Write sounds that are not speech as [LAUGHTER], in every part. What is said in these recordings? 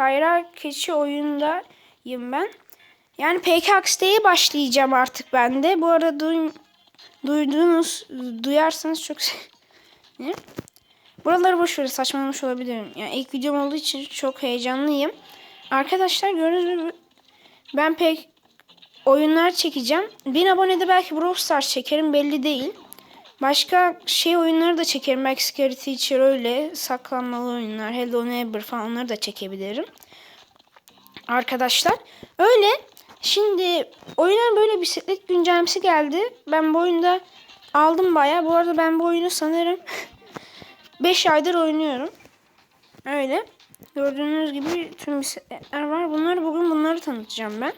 Kayra keçi oyundayım ben. Yani PKX'de başlayacağım artık ben de. Bu arada duy, duyduğunuz, duyarsanız çok sevinirim. [LAUGHS] Buraları boş verin saçmalamış olabilirim. Yani ilk videom olduğu için çok heyecanlıyım. Arkadaşlar gördüğünüz gibi ben pek oyunlar çekeceğim. 1000 abonede belki Brawl Stars çekerim belli değil. Başka şey oyunları da çekerim. Belki Scary Teacher öyle. Saklanmalı oyunlar. Hello Neighbor falan onları da çekebilirim. Arkadaşlar öyle. Şimdi oyuna böyle bisiklet güncellemesi geldi. Ben bu oyunda aldım baya. Bu arada ben bu oyunu sanırım [LAUGHS] 5 aydır oynuyorum. Öyle. Gördüğünüz gibi tüm bisikletler var. Bunları bugün bunları tanıtacağım ben.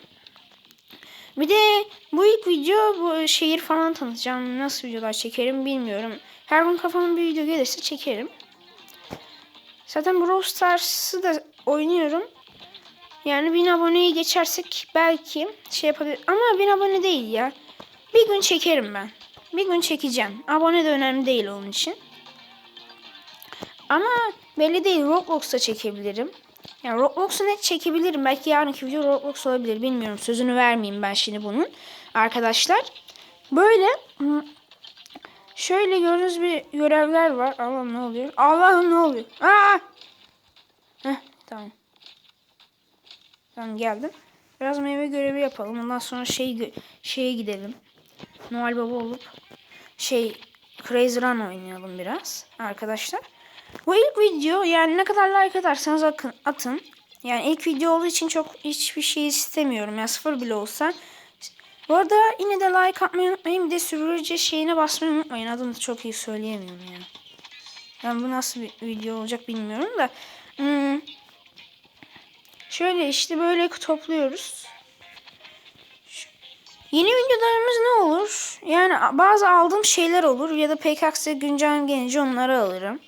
Bir de bu ilk video bu şehir falan tanıtacağım. Nasıl videolar çekerim bilmiyorum. Her gün kafama bir video gelirse çekerim. Zaten Brawl Stars'ı da oynuyorum. Yani 1000 aboneyi geçersek belki şey yapabilir. Ama 1000 abone değil ya. Bir gün çekerim ben. Bir gün çekeceğim. Abone de önemli değil onun için. Ama belli değil. Roblox'ta çekebilirim. Yani Roblox'u net çekebilirim. Belki yarınki video Roblox olabilir. Bilmiyorum. Sözünü vermeyeyim ben şimdi bunun. Arkadaşlar. Böyle şöyle gördüğünüz bir görevler var. Allah'ım ne oluyor? Allah'ım ne oluyor? Aa! Heh, tamam. Tamam geldim. Biraz meyve görevi yapalım. Ondan sonra şey şeye gidelim. Noel Baba olup şey Crazy Run oynayalım biraz arkadaşlar. Bu ilk video yani ne kadar like atarsanız atın. Yani ilk video olduğu için çok hiçbir şey istemiyorum. Yani sıfır bile olsa. Bu arada yine de like atmayı unutmayın. Bir de sürücü şeyine basmayı unutmayın. Adını çok iyi söyleyemiyorum yani. Yani bu nasıl bir video olacak bilmiyorum da. Hmm. Şöyle işte böyle topluyoruz. Yeni videolarımız ne olur? Yani bazı aldığım şeyler olur ya da PKX'e güncel gelince onları alırım.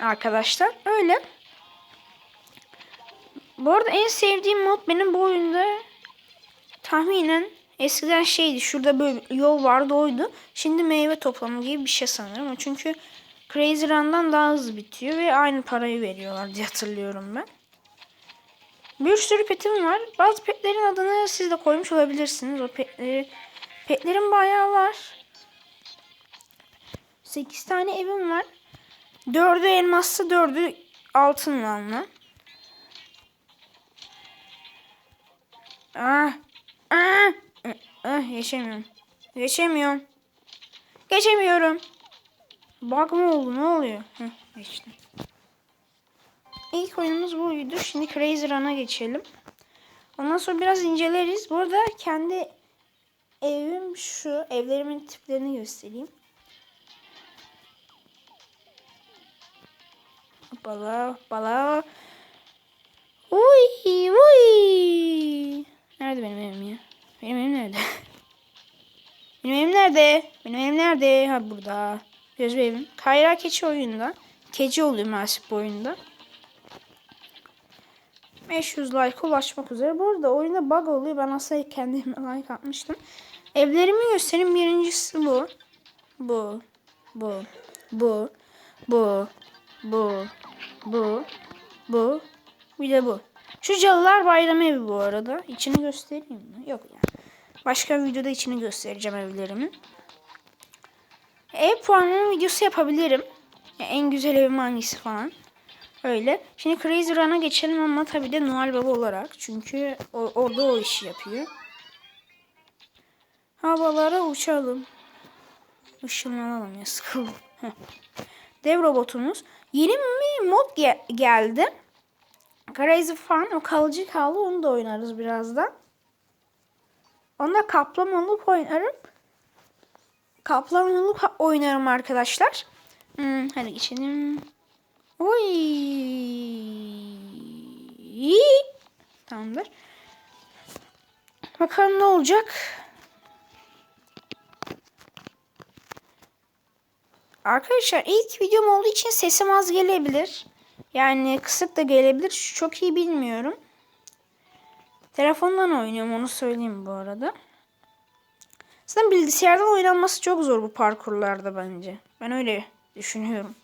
Arkadaşlar öyle. Bu arada en sevdiğim mod benim bu oyunda tahminen eskiden şeydi. Şurada böyle yol vardı oydu. Şimdi meyve toplama gibi bir şey sanırım. Çünkü Crazy Run'dan daha hızlı bitiyor ve aynı parayı veriyorlar diye hatırlıyorum ben. Bir sürü petim var. Bazı petlerin adını siz de koymuş olabilirsiniz. O petleri. Petlerim bayağı var. 8 tane evim var. Dördü elmaslı, dördü altınlanlı. Ah, ah, ah, geçemiyorum. Geçemiyorum. Geçemiyorum. Bug mı oldu? Ne oluyor? Heh, geçtim. İlk oyunumuz buydu. Şimdi Crazy Run'a geçelim. Ondan sonra biraz inceleriz. Bu arada kendi evim şu. Evlerimin tiplerini göstereyim. Bala bala. Uy uy. Nerede benim evim ya? Benim evim nerede? [LAUGHS] benim evim nerede? Benim evim nerede? Ha burada. Göz evim. Kayra keçi oyunda. Keçi oluyor bu oyunda. 500 like ulaşmak üzere. Bu arada oyunda bug oluyor. Ben aslında kendime like atmıştım. Evlerimi göstereyim. Birincisi bu. Bu. Bu. Bu. Bu. Bu. Bu. Bu. Bir de bu. Şu Calılar Bayramı evi bu arada. İçini göstereyim mi? Yok yani. Başka bir videoda içini göstereceğim evlerimin. Ev puanlama videosu yapabilirim. Yani en güzel evim hangisi falan. Öyle. Şimdi Crazy Run'a geçelim ama tabii de Noel Baba olarak. Çünkü orada o işi yapıyor. Havalara uçalım. Işınlanalım ya sıkıldım. Dev robotumuz. Yeni bir mod ge geldi. Crazy Fun. O kalıcı kaldı. Onu da oynarız birazdan. Onda kaplan olup oynarım. Kaplan olup oynarım arkadaşlar. Hmm, hadi geçelim. Oy. Tamamdır. Bakalım ne olacak. Arkadaşlar ilk videom olduğu için sesim az gelebilir. Yani kısık da gelebilir. Çok iyi bilmiyorum. Telefondan oynuyorum onu söyleyeyim bu arada. Zaten bilgisayardan oynanması çok zor bu parkurlarda bence. Ben öyle düşünüyorum.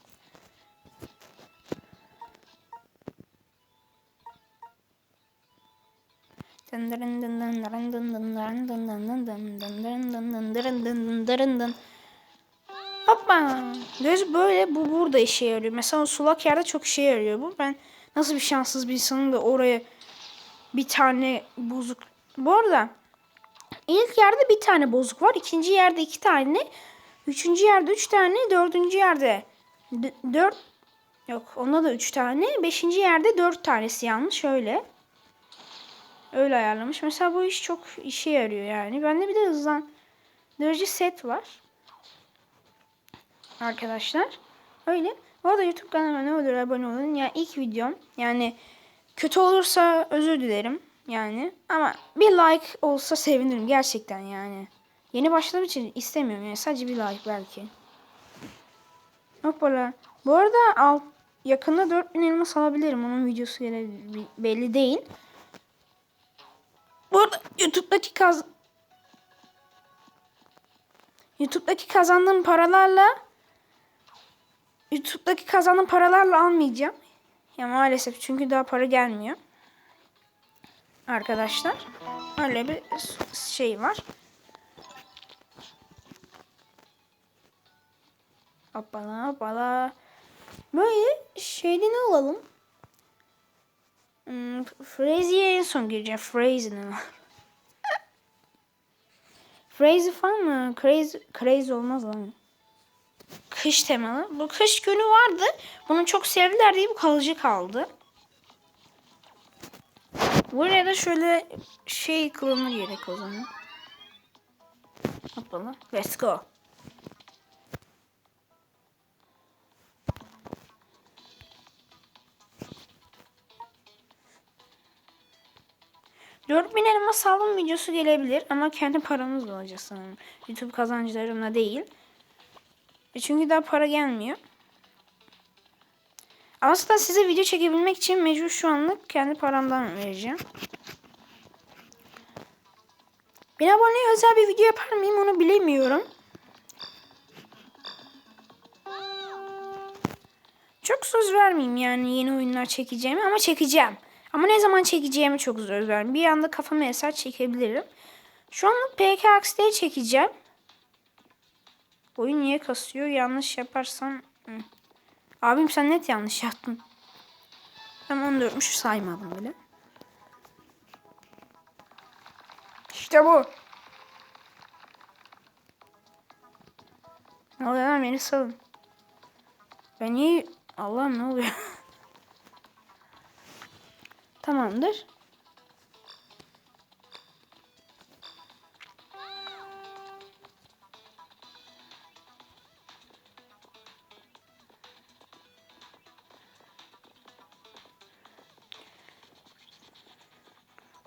Hoppa. Göz böyle bu burada işe yarıyor. Mesela sulak yerde çok işe yarıyor bu. Ben nasıl bir şanssız bir insanım da oraya bir tane bozuk. Bu arada ilk yerde bir tane bozuk var. ikinci yerde iki tane. Üçüncü yerde üç tane. Dördüncü yerde dört yok onda da üç tane. Beşinci yerde dört tanesi yanlış öyle. Öyle ayarlamış. Mesela bu iş çok işe yarıyor yani. Bende bir de hızlandırıcı set var. Arkadaşlar. Öyle. Bu arada YouTube kanalıma ne olur abone olun. Yani ilk videom. Yani kötü olursa özür dilerim. Yani ama bir like olsa sevinirim gerçekten yani. Yeni başladığım için istemiyorum yani sadece bir like belki. Hoppala. Bu arada alt, yakında 4000 elmas alabilirim. Onun videosu gelebilir. Belli değil. Bu arada YouTube'daki kaz YouTube'daki kazandığım paralarla YouTube'daki kazandığım paralarla almayacağım. Ya maalesef çünkü daha para gelmiyor. Arkadaşlar. Öyle bir şey var. Hoppala hoppala. Böyle şeyde ne alalım? Hmm, Phrase'ye en son gireceğim. Phrase ne var? [LAUGHS] Phrase falan mı? Crazy, crazy olmaz lan. Kış temalı. Bu kış günü vardı. Bunu çok sevdiler diye bu kalıcı kaldı. Buraya da şöyle şey kılımı gerek o zaman. Hoppala. Let's go. Dört bin elmas aldım videosu gelebilir ama kendi paramızla olacak sanırım. YouTube kazancılarımla değil. E çünkü daha para gelmiyor. Aslında size video çekebilmek için mecbur şu anlık kendi paramdan vereceğim. Bin aboneye özel bir video yapar mıyım onu bilemiyorum. Çok söz vermeyeyim yani yeni oyunlar çekeceğimi ama çekeceğim. Ama ne zaman çekeceğimi çok söz vermeyeyim. Bir anda kafama eser çekebilirim. Şu anlık PKX'de çekeceğim. Oyun niye kasıyor? Yanlış yaparsam... Hı. Abim sen net yanlış yaptın. Ben 14'müş saymadım bile. İşte bu. Ne oluyor lan beni salın. Ben niye... Allah'ım ne oluyor? [LAUGHS] Tamamdır.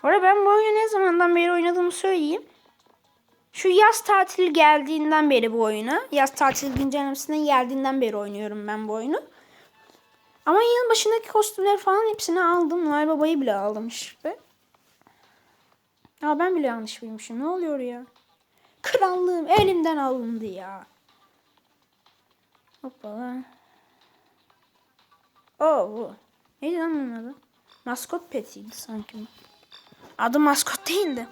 Bu arada ben bu oyunu ne zamandan beri oynadığımı söyleyeyim. Şu yaz tatili geldiğinden beri bu oyuna. Yaz tatili güncellemesinden geldiğinden beri oynuyorum ben bu oyunu. Ama yıl başındaki kostümler falan hepsini aldım. Noel Baba'yı bile aldım işte. Ya ben bile yanlış bilmişim. Ne oluyor ya? Krallığım elimden alındı ya. Hoppala. Oo bu. Neydi lan bunun adı? Maskot petiydi sanki. Adı maskot değildi.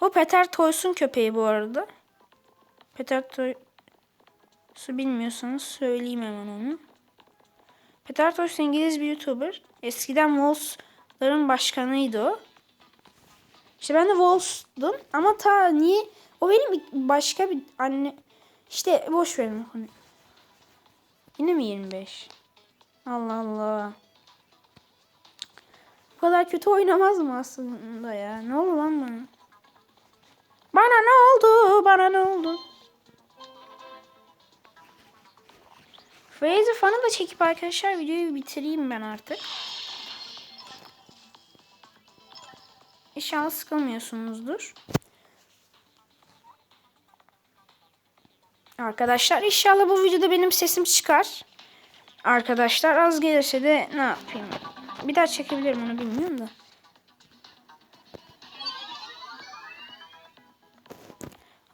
O Peter Toys'un köpeği bu arada. Peter Toys'u bilmiyorsanız söyleyeyim hemen onu. Peter Tosh İngiliz bir YouTuber. Eskiden Wolves'ların başkanıydı o. İşte ben de Wolves'dum ama ta niye o benim başka bir anne işte boş verin konuyu. Yine mi 25? Allah Allah. Kadar kötü oynamaz mı aslında ya? Ne oldu lan bana? Bana ne oldu? Bana ne oldu? Fraser fanı da çekip arkadaşlar videoyu bitireyim ben artık. İnşallah sıkılmıyorsunuzdur. Arkadaşlar inşallah bu videoda benim sesim çıkar. Arkadaşlar az gelirse de ne yapayım? Bir daha çekebilirim onu bilmiyorum da.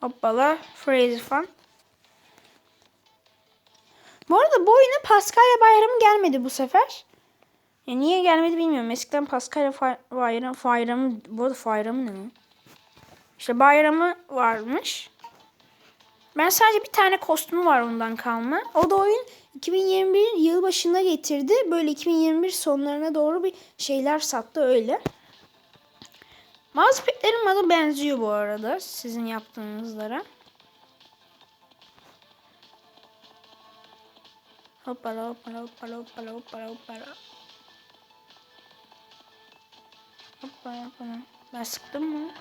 Hoppala. Fraser fan. Bu arada bu oyuna Paskalya bayramı gelmedi bu sefer. Ya niye gelmedi bilmiyorum. Eskiden Paskalya fay- bayram, bayramı, bu arada bayramı ne? İşte bayramı varmış. Ben sadece bir tane kostümü var ondan kalma. O da oyun 2021 yıl başında getirdi. Böyle 2021 sonlarına doğru bir şeyler sattı öyle. Bazı petlerin adı benziyor bu arada sizin yaptığınızlara. Hoppala hoppala hoppala hoppala hoppala hoppala. Hoppala hoppala. Ben sıktım mı?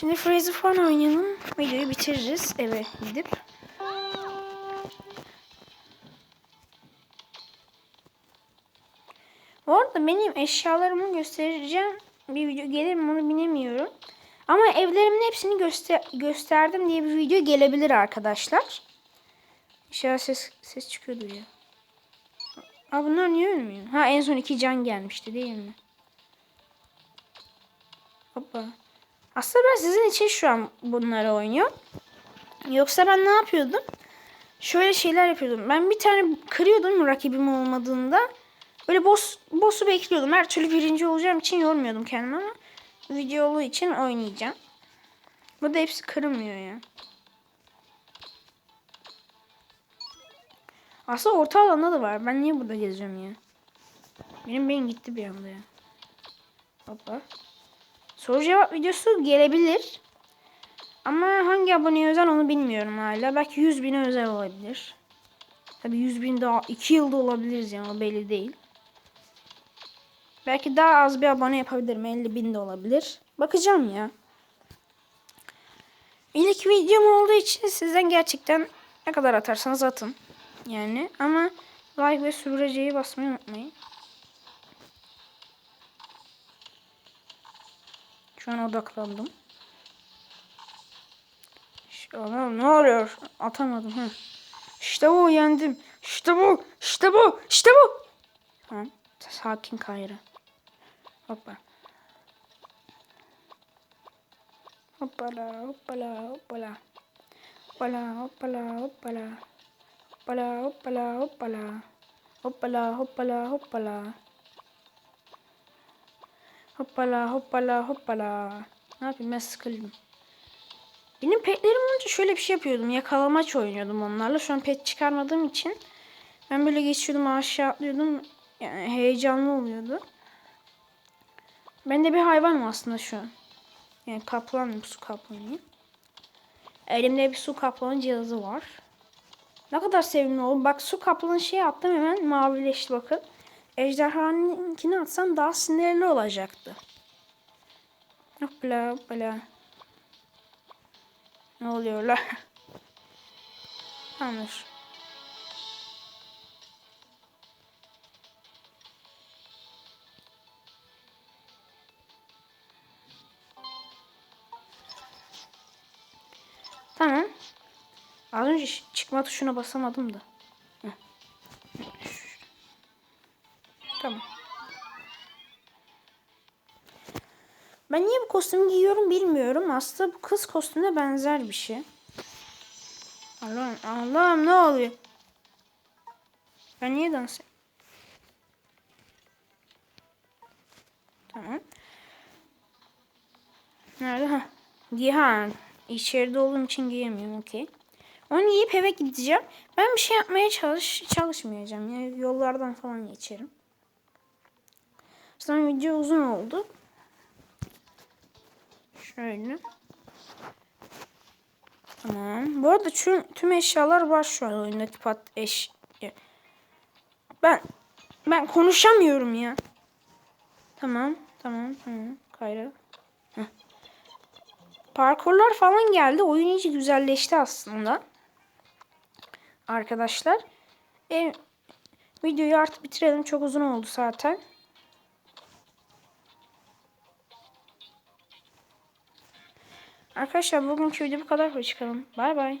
Şimdi Fraser Fun oynayalım. Videoyu bitiririz eve gidip. Bu arada benim eşyalarımı göstereceğim bir video gelir mi onu bilemiyorum. Ama evlerimin hepsini göster gösterdim diye bir video gelebilir arkadaşlar. İnşallah ses, ses çıkıyordur ya. Aa bunlar niye ölmüyor? Ha en son iki can gelmişti değil mi? Hoppa. Aslında ben sizin için şu an bunları oynuyorum. Yoksa ben ne yapıyordum? Şöyle şeyler yapıyordum. Ben bir tane kırıyordum rakibim olmadığında. Böyle boss, boss'u bekliyordum. Her türlü birinci olacağım için yormuyordum kendimi ama videolu için oynayacağım. Burada hepsi kırılmıyor ya. Aslında orta alanda da var. Ben niye burada geziyorum ya? Benim beyin gitti bir anda ya. Hoppa. Soru cevap videosu gelebilir. Ama hangi aboneye özel onu bilmiyorum hala. Belki 100 bine özel olabilir. Tabi 100 bin daha 2 yılda olabiliriz yani o belli değil. Belki daha az bir abone yapabilirim. 50 bin de olabilir. Bakacağım ya. İlk videom olduğu için sizden gerçekten ne kadar atarsanız atın. Yani ama like ve süreceği basmayı unutmayın. Şu an odaklandım. Ne oluyor? Atamadım. ha. İşte bu yendim. İşte bu. İşte bu. İşte bu. Tamam. Sakin Kayra. Hoppa. Hoppala hoppala hoppala. Hoppala hoppala hoppala. Hoppala hoppala hoppala. Hoppala hoppala hoppala. Hoppala hoppala hoppala. Ne yapayım ben sıkıldım. Benim petlerim olunca şöyle bir şey yapıyordum. Yakalamaç oynuyordum onlarla. Şu an pet çıkarmadığım için. Ben böyle geçiyordum aşağı atlıyordum. Yani heyecanlı oluyordu. Ben de bir hayvanım aslında şu an. Yani kaplanım su kaplanıyım. Elimde bir su kaplanı cihazı var. Ne kadar sevimli oldu. Bak su kaplanı şey attım hemen mavileşti bakın. Ejderhanınkini atsam daha sinirli olacaktı. Hoppala hoppala. Ne oluyor la? Tamamdır. Tamam. Az önce çıkma tuşuna basamadım da. Kostümü giyiyorum bilmiyorum. Aslında bu kız kostümüne benzer bir şey. Allah'ım Allah'ım ne oluyor? Ben niye dans Tamam. Nerede? Ha. Giy ha. İçeride olduğum için giyemiyorum. Okey. Onu giyip eve gideceğim. Ben bir şey yapmaya çalış çalışmayacağım. Yani yollardan falan geçerim. Sonra video uzun oldu. Şöyle. Tamam. Bu arada tüm, tüm eşyalar var şu an oyundaki pat eş. Ben ben konuşamıyorum ya. Tamam. Tamam. Tamam. Kayra. Heh. Parkurlar falan geldi. Oyun iyice güzelleşti aslında. Arkadaşlar. E, videoyu artık bitirelim. Çok uzun oldu zaten. Arkadaşlar bugünkü video bu kadar. Hoşçakalın. Bay bay.